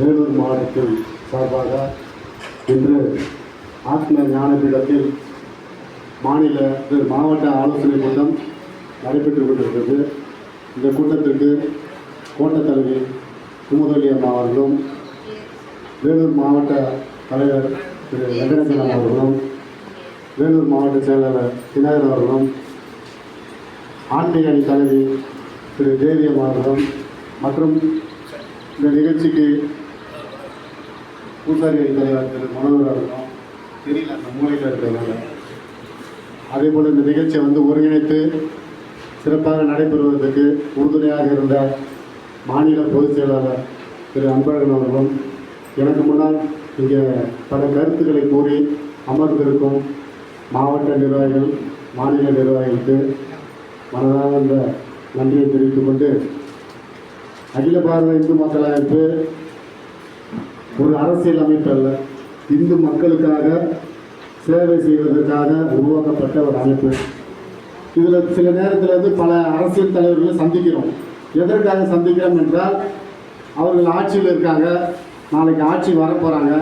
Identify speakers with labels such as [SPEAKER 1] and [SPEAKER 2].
[SPEAKER 1] வேலூர் மாவட்டத்தின் சார்பாக இன்று ஆத்ம ஞானபீடத்தில் மாநில மாவட்ட ஆலோசனை கூட்டம் நடைபெற்றுக் கொண்டிருக்கிறது. இந்த கூட்டத்திற்கு கோட்டத் தலைவி குமுதலி அம்மா அவர்களும் வேலூர் மாவட்ட தலைவர் திரு வெங்கடேசன் அவர்களும் வேலூர் மாவட்ட செயலாளர் தினகர் அவர்களும் ஆன்மீக அணி தலைவி திரு தேவி அவர்களும் மற்றும் இந்த நிகழ்ச்சிக்கு பூசாரி அணி தலைவர் திரு மனோகர் அவர்களும் தெரியல அந்த மூலையில் இருக்கிறதுனால அதே போல் இந்த நிகழ்ச்சியை வந்து ஒருங்கிணைத்து சிறப்பாக நடைபெறுவதற்கு உறுதுணையாக இருந்த மாநில பொதுச் செயலாளர் திரு அன்பழகன் அவர்களும் எனக்கு முன்னால் இங்கே பல கருத்துக்களை கூறி அமர்ந்திருக்கும் மாவட்ட நிர்வாகிகள் மாநில நிர்வாகிகளுக்கு மனதார்ந்த இந்த நன்றியை தெரிவித்துக் கொண்டு அகில பாரத இந்து மக்கள் அமைப்பு ஒரு அரசியல் அமைப்பு அல்ல இந்து மக்களுக்காக சேவை செய்வதற்காக உருவாக்கப்பட்ட ஒரு அமைப்பு. இதில் சில நேரத்தில் வந்து பல அரசியல் தலைவர்களை சந்திக்கிறோம். எதற்காக சந்திக்கிறோம் என்றால் அவர்கள் ஆட்சியில் இருக்காங்க. நாளைக்கு ஆட்சி வரப்போகிறாங்க